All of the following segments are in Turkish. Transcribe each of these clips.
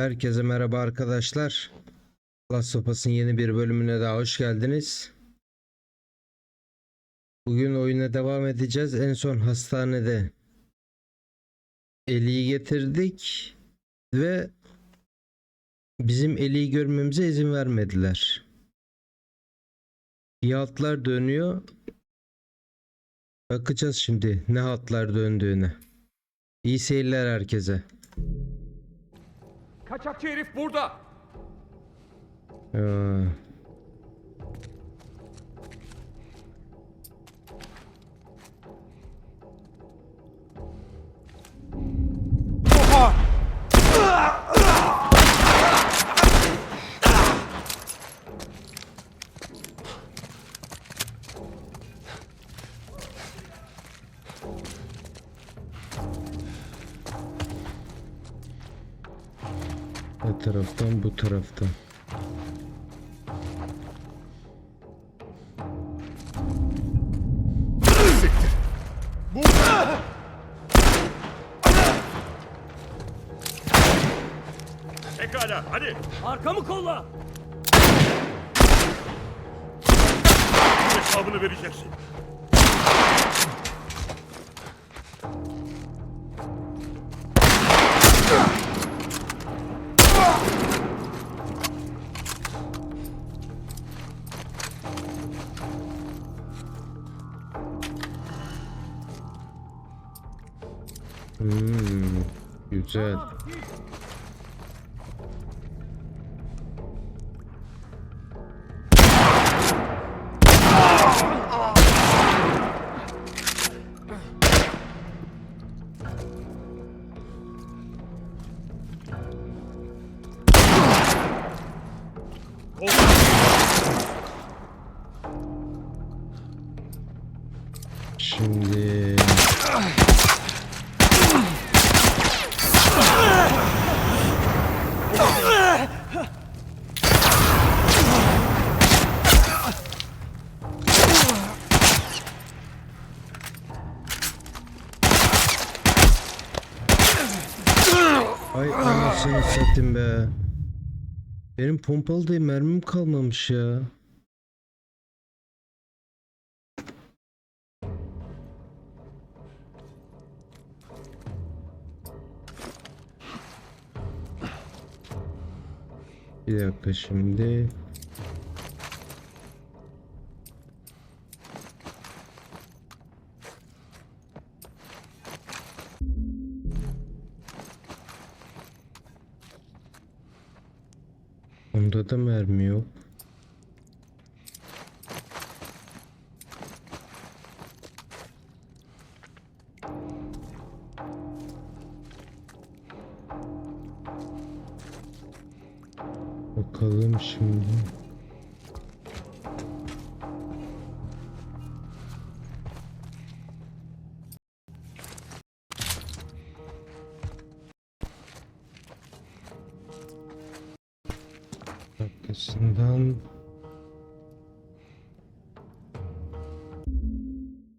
Herkese merhaba arkadaşlar. Last of Us'ın yeni bir bölümüne daha hoş geldiniz. Bugün oyuna devam edeceğiz. En son hastanede Eli'yi getirdik ve bizim Eli'yi görmemize izin vermediler. Hatlar dönüyor. Bakacağız şimdi ne hatlar döndüğüne. İyi seyirler herkese. Kaçakçı herif burada. Aa. Ne taraftan bu taraftan. Pekala hadi. Arkamı kolla. Hesabını vereceksin. Güzel. Benim pompalı değil mermim kalmamış ya. Bir dakika şimdi. Onda da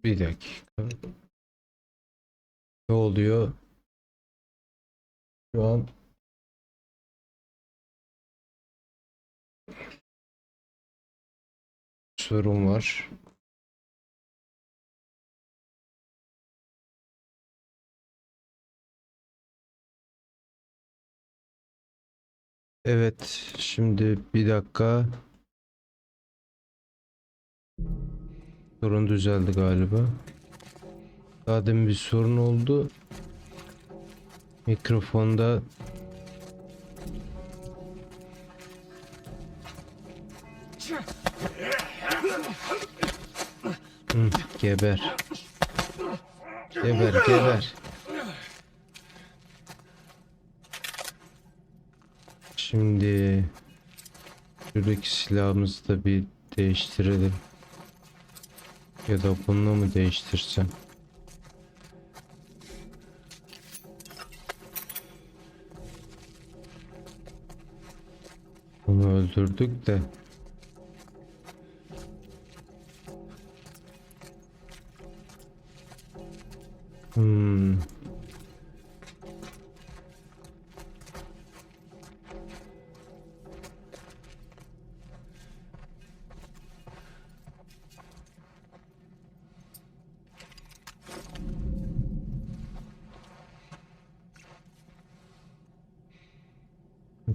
bir dakika. Ne oluyor? Şu an sorun var. Evet, şimdi bir dakika. Sorun düzeldi galiba. Daha bir sorun oldu. Mikrofonda Hı, geber. Geber, geber. Şimdi şuradaki silahımızı da bir değiştirelim. Ya da bununla mı değiştirsem? Onu öldürdük de. Hmm.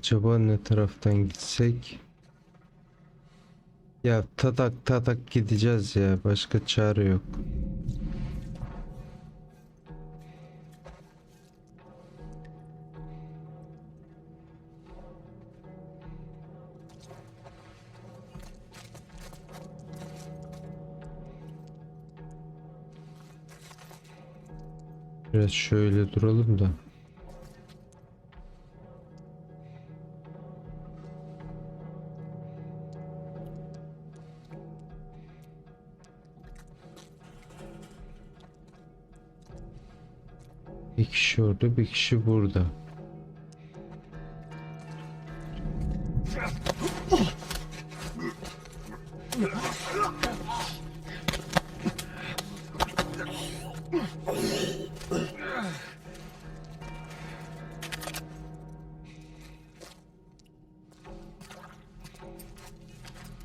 Acaba ne taraftan gitsek? Ya tatak tatak gideceğiz ya. Başka çare yok. Biraz şöyle duralım da. Kişi orada, bir kişi burada.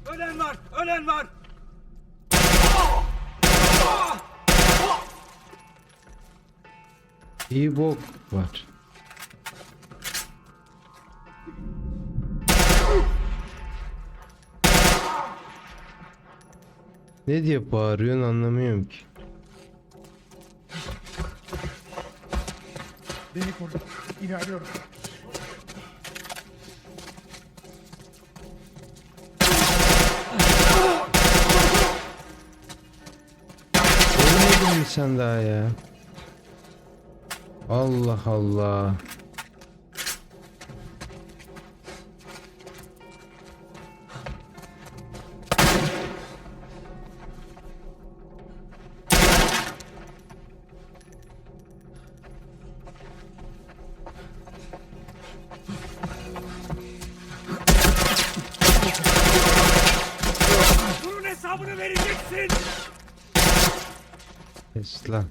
Ölen var! Ölen var! İyi bok var. Ne diye bağırıyorsun anlamıyorum ki. Beni koru. İlerliyorum. Ölmedin mi sen daha ya? Allah Allah. Bunun hesabını vereceksin! Kes lan.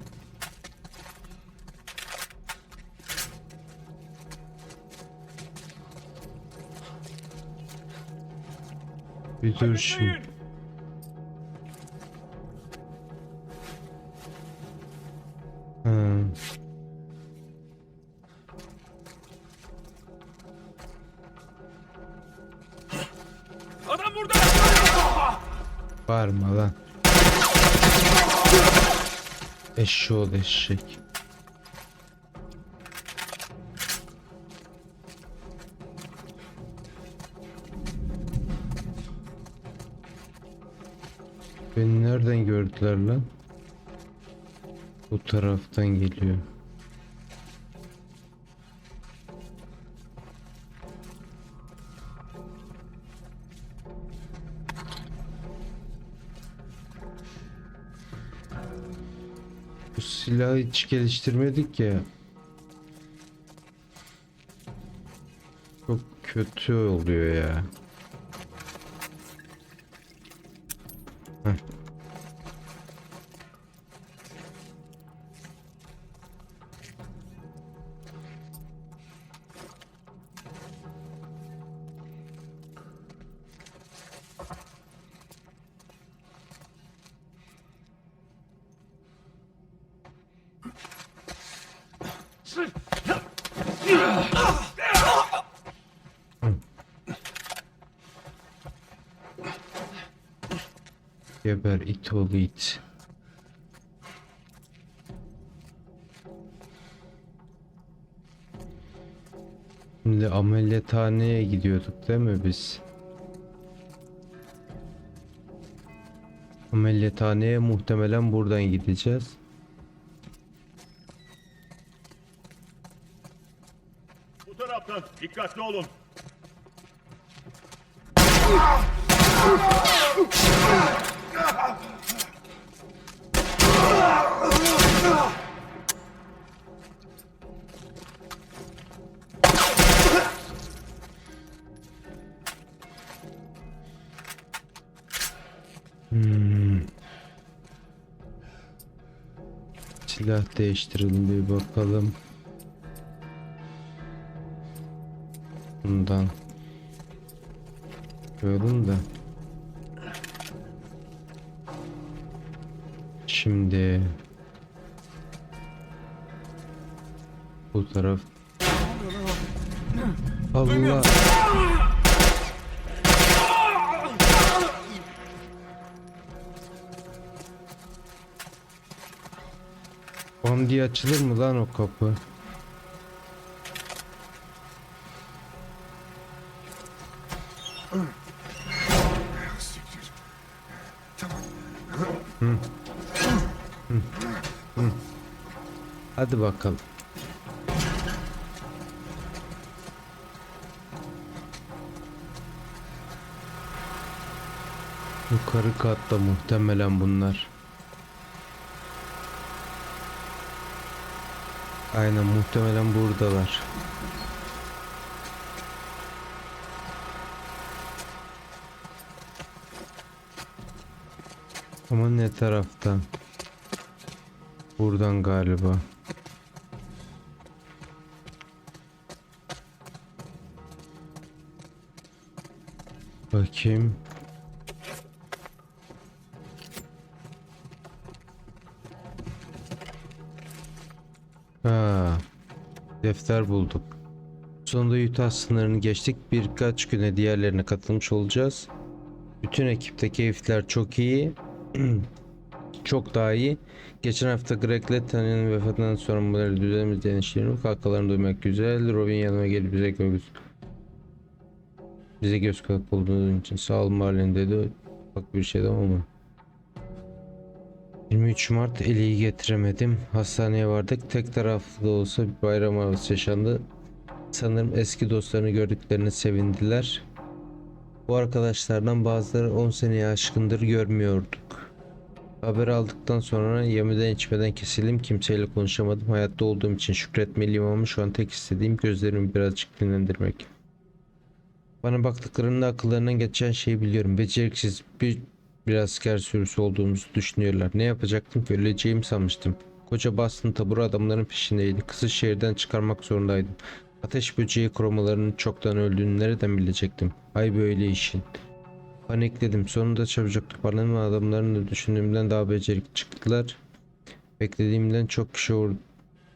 Bir dur şimdi. Adam burada! Bağırma lan. Eşşoğlu eşek. Nereden gördüler lan? Bu taraftan geliyor. Bu silahı hiç geliştirmedik ya. Çok kötü oluyor ya. Geber it oğlu it. Şimdi ameliyathaneye gidiyorduk değil mi biz? Ameliyathaneye muhtemelen buradan gideceğiz. Bu taraftan dikkatli olun. Değiştirelim bir bakalım. Bundan. Koyalım da. Şimdi bu taraf? Allah. Bam diye açılır mı lan o kapı? Tamam. Hadi bakalım. Yukarı katta muhtemelen bunlar. Aynen muhtemelen buradalar. Ama ne taraftan? Buradan galiba. Bakayım. Defter bulduk. Sonunda Utah sınırını geçtik. Birkaç güne diğerlerine katılmış olacağız. Bütün ekipte keyifler çok iyi. çok daha iyi. Geçen hafta Greg Tanya'nın vefatından sonra model düzenimiz denişlerini kalkalarını duymak güzel. Robin yanıma gelip bize göz bize göz kulak olduğun için sağ ol Marlin dedi. Bak bir şey de ama. 23 Mart Eli'yi getiremedim. Hastaneye vardık. Tek taraflı da olsa bir bayram havası yaşandı. Sanırım eski dostlarını gördüklerine sevindiler. Bu arkadaşlardan bazıları 10 seneye aşkındır görmüyorduk. Haber aldıktan sonra yemeden içmeden kesildim. Kimseyle konuşamadım. Hayatta olduğum için şükretmeliyim ama şu an tek istediğim gözlerimi birazcık dinlendirmek. Bana baktıklarında akıllarından geçen şeyi biliyorum. Beceriksiz bir bir asker sürüsü olduğumuzu düşünüyorlar. Ne yapacaktım ki? Sanmıştım. Koca Boston taburu adamların peşindeydi. Kızı şehirden çıkarmak zorundaydım. Ateş böceği kromalarının çoktan öldüğünü nereden bilecektim? Ay böyle işin. Panikledim. Sonunda çabucak toparlandım. Adamların da düşündüğümden daha becerikli çıktılar. Beklediğimden çok kişi or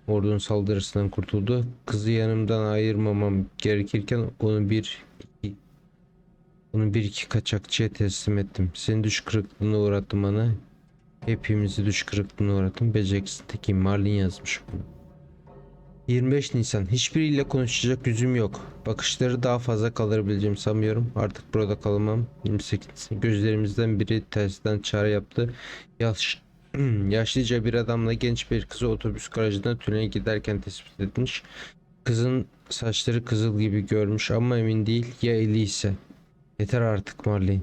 ordunun saldırısından kurtuldu. Kızı yanımdan ayırmamam gerekirken onu bir onu bir iki kaçakçıya teslim ettim. Seni düş kırıklığına uğrattım ana. Hepimizi düş kırıklığına uğrattım. Beceriksiz tekim Marlin yazmış bunu. 25 Nisan. Hiçbiriyle konuşacak yüzüm yok. Bakışları daha fazla kalabileceğimi sanmıyorum. Artık burada kalamam. 28 Nisan. Gözlerimizden biri tersten çağrı yaptı. Yaş, yaşlıca bir adamla genç bir kızı otobüs garajına tünele giderken tespit etmiş. Kızın saçları kızıl gibi görmüş ama emin değil. Ya eli ise. Yeter artık Marlene.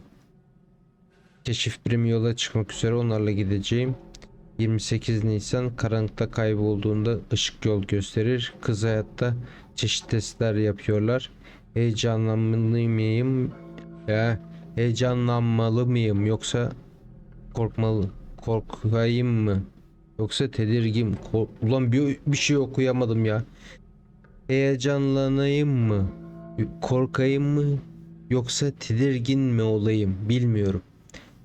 Keşif birimi yola çıkmak üzere onlarla gideceğim. 28 Nisan karanlıkta kaybolduğunda ışık yol gösterir. Kız hayatta çeşitli testler yapıyorlar. Heyecanlanmalı mıyım? Ya heyecanlanmalı mıyım yoksa korkmalı korkayım mı? Yoksa tedirgin Ulan bir, bir şey okuyamadım ya. Heyecanlanayım mı? Korkayım mı? Yoksa tedirgin mi olayım bilmiyorum.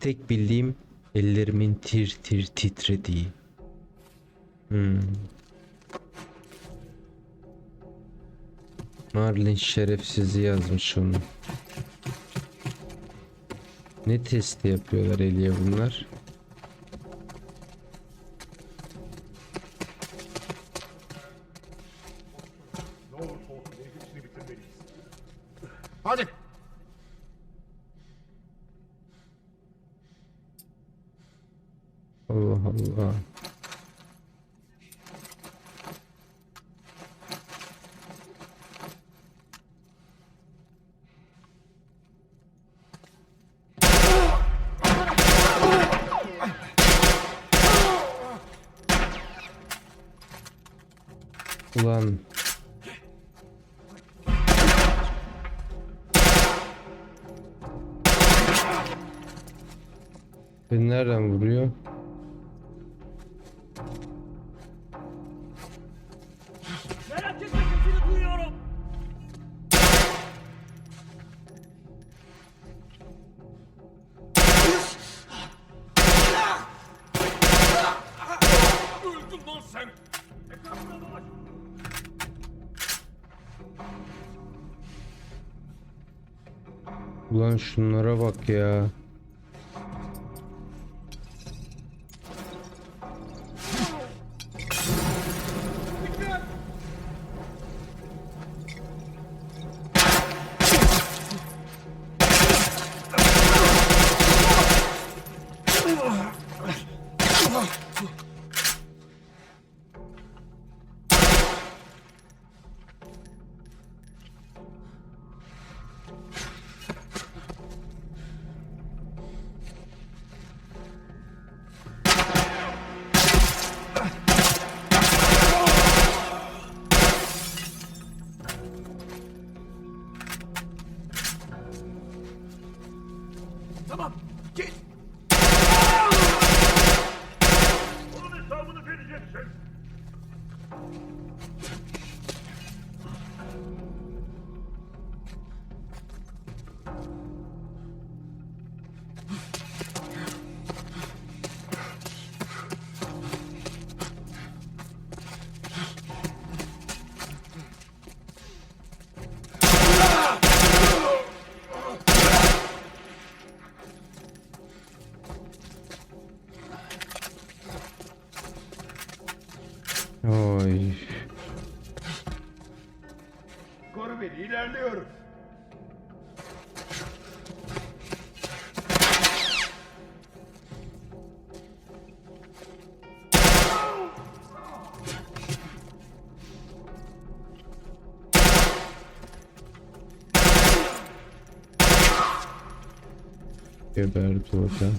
Tek bildiğim ellerimin tir tir titrediği. Hmm. Marlin şerefsizi yazmış onu. Ne testi yapıyorlar Eliye bunlar? Allah Allah. Ulan şunlara bak ya. Geberdi orada.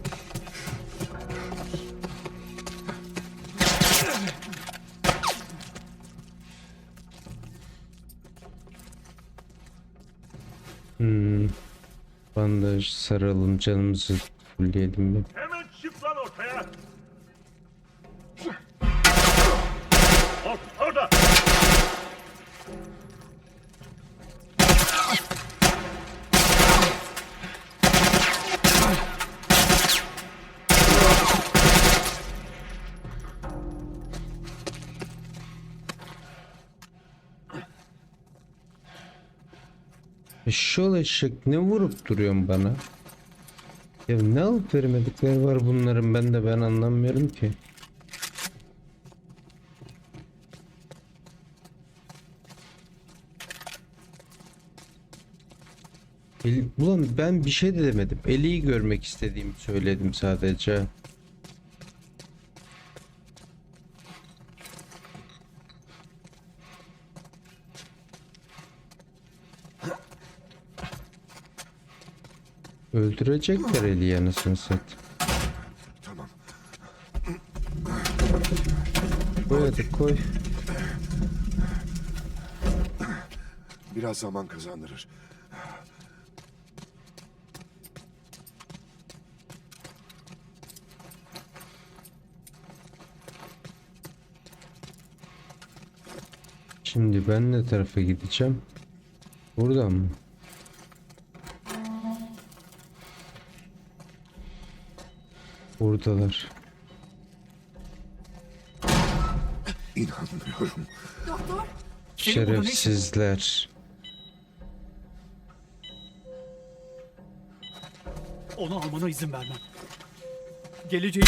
Hmm. Bandaj saralım canımızı fullleyelim bir. Eşşoğlu eşek ne vurup duruyorsun bana? Ya ne alıp vermedikleri var bunların ben de ben anlamıyorum ki. El, ulan ben bir şey de demedim. Eli'yi görmek istediğimi söyledim sadece. Öldürecekler Eli'yi anasını satayım. Tamam. Koy hadi koy. Biraz zaman kazandırır. Şimdi ben ne tarafa gideceğim? Buradan mı? Buradalar. İnanmıyorum. Doktor, Şerefsizler. Onu almana izin vermem. Geleceği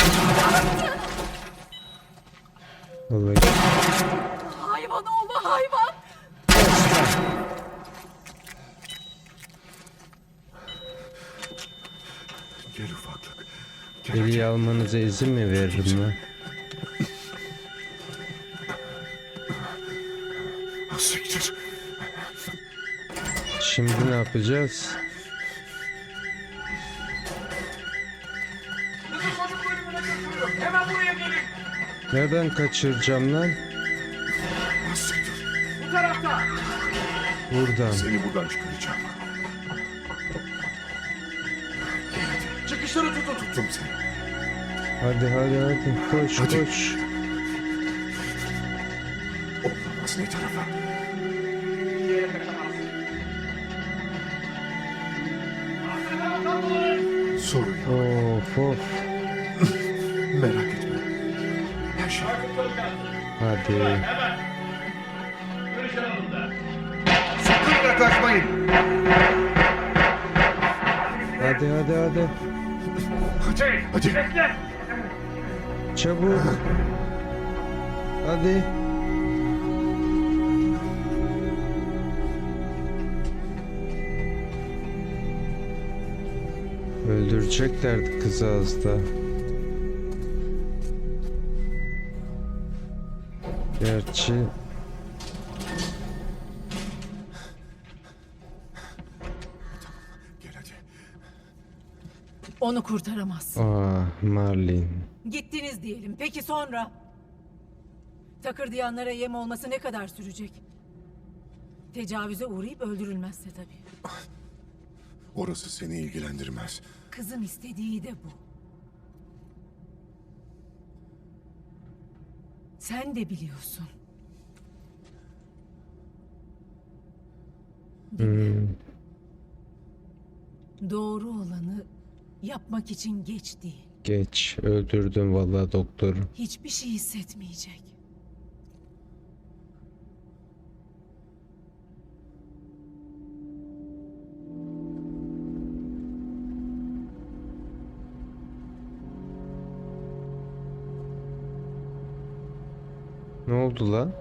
hayvan oğlu hayvan. Gel. Eli'yi almanıza izin mi veririm ben? Siktir. Şimdi ne yapacağız? Nereden kaçıracağım lan? Siktir. Buradan. Seni buradan çıkaracağım. Tuttum seni. Hadi hadi hadi. Koş Hadi. koş. Olamaz ne tarafa? Sorun yok. Of of. Merak etme. Her şey. Hadi. Sakın yaklaşmayın. Hadi hadi hadi. Hadi. Hadi. Bekle. Çabuk. Hadi. Öldüreceklerdi kızı az da. Gerçi Onu kurtaramaz. ah Marlin. Gittiniz diyelim. Peki sonra? Takırdayanlara yem olması ne kadar sürecek? Tecavüze uğrayıp öldürülmezse tabii. Orası seni ilgilendirmez. Kızın istediği de bu. Sen de biliyorsun. Hmm, Doğru olanı yapmak için geç değil. geç öldürdüm vallahi doktoru. Hiçbir şey hissetmeyecek. Ne oldu lan?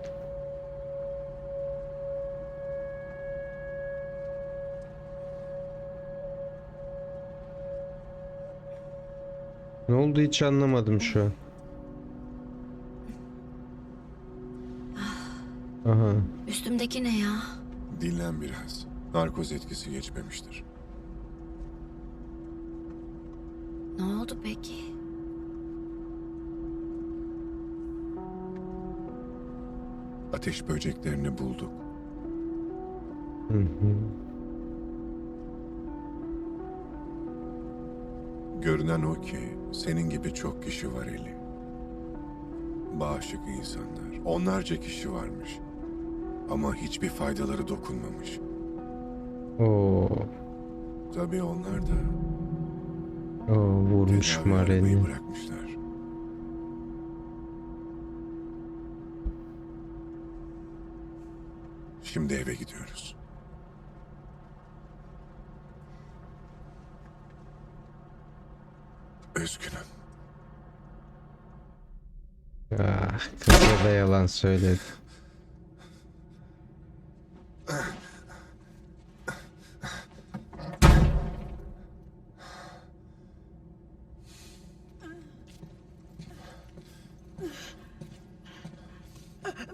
Ne oldu hiç anlamadım şu an. Aha. Üstümdeki ne ya? Dinlen biraz. Narkoz etkisi geçmemiştir. Ne oldu peki? Ateş böceklerini bulduk. Hı hı. Görünen o ki senin gibi çok kişi var Eli. Bağışık insanlar. Onlarca kişi varmış. Ama hiçbir faydaları dokunmamış. Oo. Tabii onlar da Oo, vurmuş tedavi bırakmışlar. Şimdi eve gidiyoruz. Üzgünüm. Ah, kıza da yalan söyledi.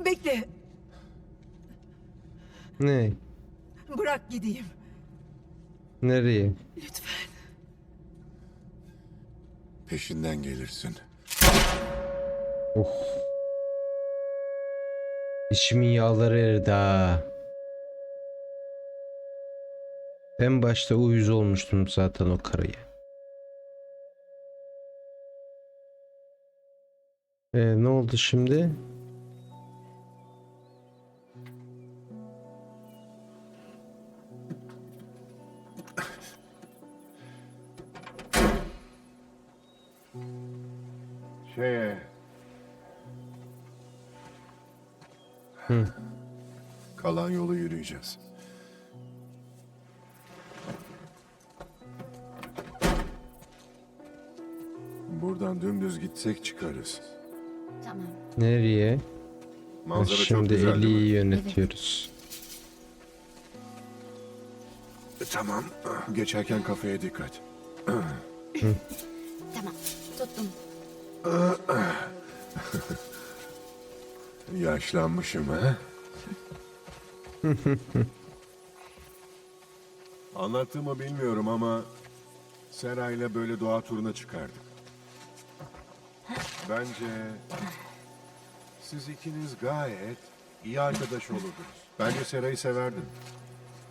Bekle. Ne? Bırak gideyim. Nereye? Peşinden gelirsin. Oh. İçimin yağları eridi ha. En başta uyuz olmuştum zaten o karıya. Ee, ne oldu şimdi? Çıkarız. Tamam. Nereye? Manzara çok şimdi güzel mi? Eli'yi yönetiyoruz. E, Tamam. Geçerken kafeye dikkat. Tamam. Tuttum. Yaşlanmışım ha? Anlattığımı bilmiyorum ama Seray'la böyle doğa turuna çıkardık. Bence siz ikiniz gayet iyi arkadaş olurdunuz. Bence Seray'ı severdin.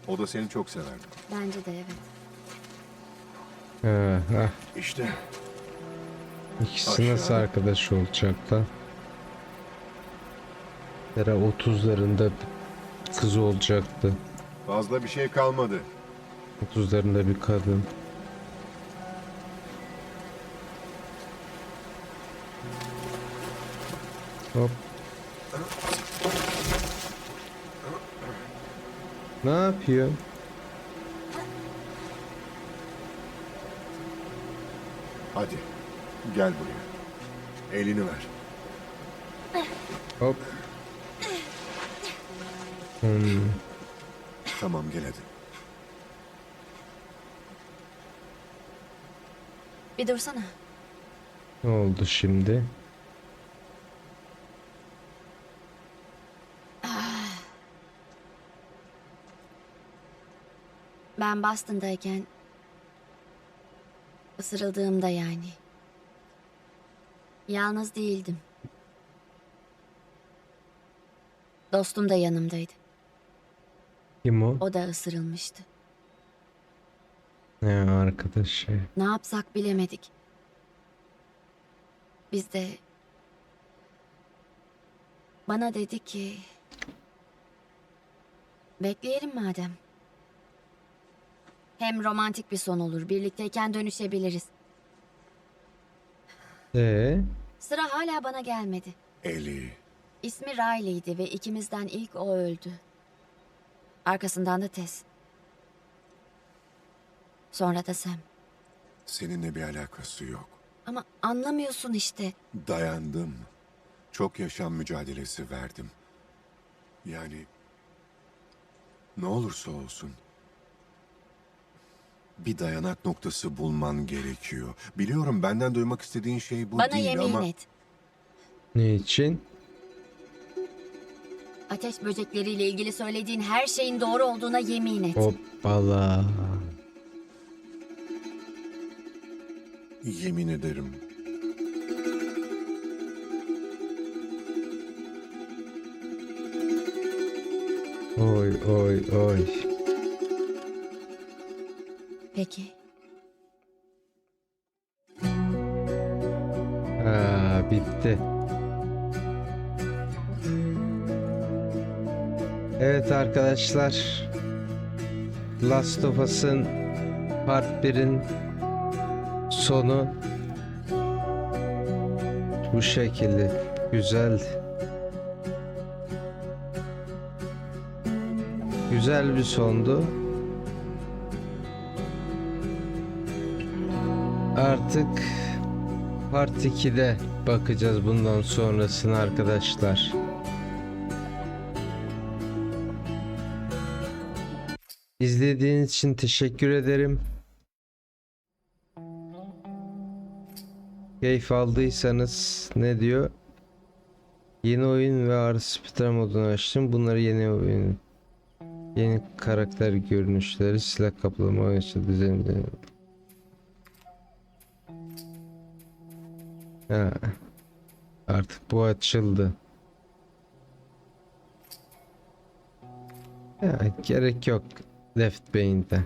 O da seni çok severdi. Bence de evet. Ha. İşte İkisi nasıl arkadaş olacaklar? Sera 30'larında bir kız olacaktı. fazla bir şey kalmadı. 30'larında bir kadın. Hop. Ne yapıyor? Hadi gel buraya. Elini ver. Hop. Hmm. Tamam gel hadi. Bir dursana. Ne oldu şimdi? Ben Boston'dayken ısırıldığımda yani. Yalnız değildim. Dostum da yanımdaydı. Kim o? O da ısırılmıştı. Ne arkadaş şey. Ne yapsak bilemedik. Biz de bana dedi ki bekleyelim madem. Hem romantik bir son olur. Birlikteyken dönüşebiliriz. Ee, Sıra hala bana gelmedi. Eli. İsmi Riley'di ve ikimizden ilk o öldü. Arkasından da Tess. Sonra da Sam. Seninle bir alakası yok. Ama anlamıyorsun işte. Dayandım. Çok yaşam mücadelesi verdim. Yani ne olursa olsun bir dayanak noktası bulman gerekiyor. Biliyorum benden duymak istediğin şey bu Bana değil yemin ama et. ne için? Ateş böcekleriyle ilgili söylediğin her şeyin doğru olduğuna yemin et. Hoppala. yemin ederim. Oy oy oy. Peki. Ha, bitti. Evet arkadaşlar. Last of Us'ın Part 1'in sonu bu şekilde. Güzel. Güzel bir sondu. Artık Part 2'de bakacağız bundan sonrasını arkadaşlar. İzlediğiniz için teşekkür ederim. Keyif aldıysanız ne diyor? Yeni oyun ve artı speedrun modunu açtım. Bunları yeni oyun. Yeni karakter görünüşleri, silah kaplama oyuncu düzenli. Ha. Artık bu açıldı. Ya, gerek yok Left Bein'de.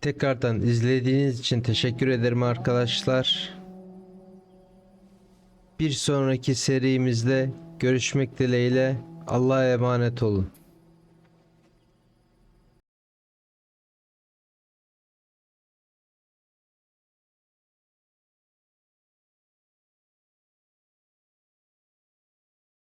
Tekrardan izlediğiniz için teşekkür ederim arkadaşlar. Bir sonraki serimizde görüşmek dileğiyle Allah'a emanet olun.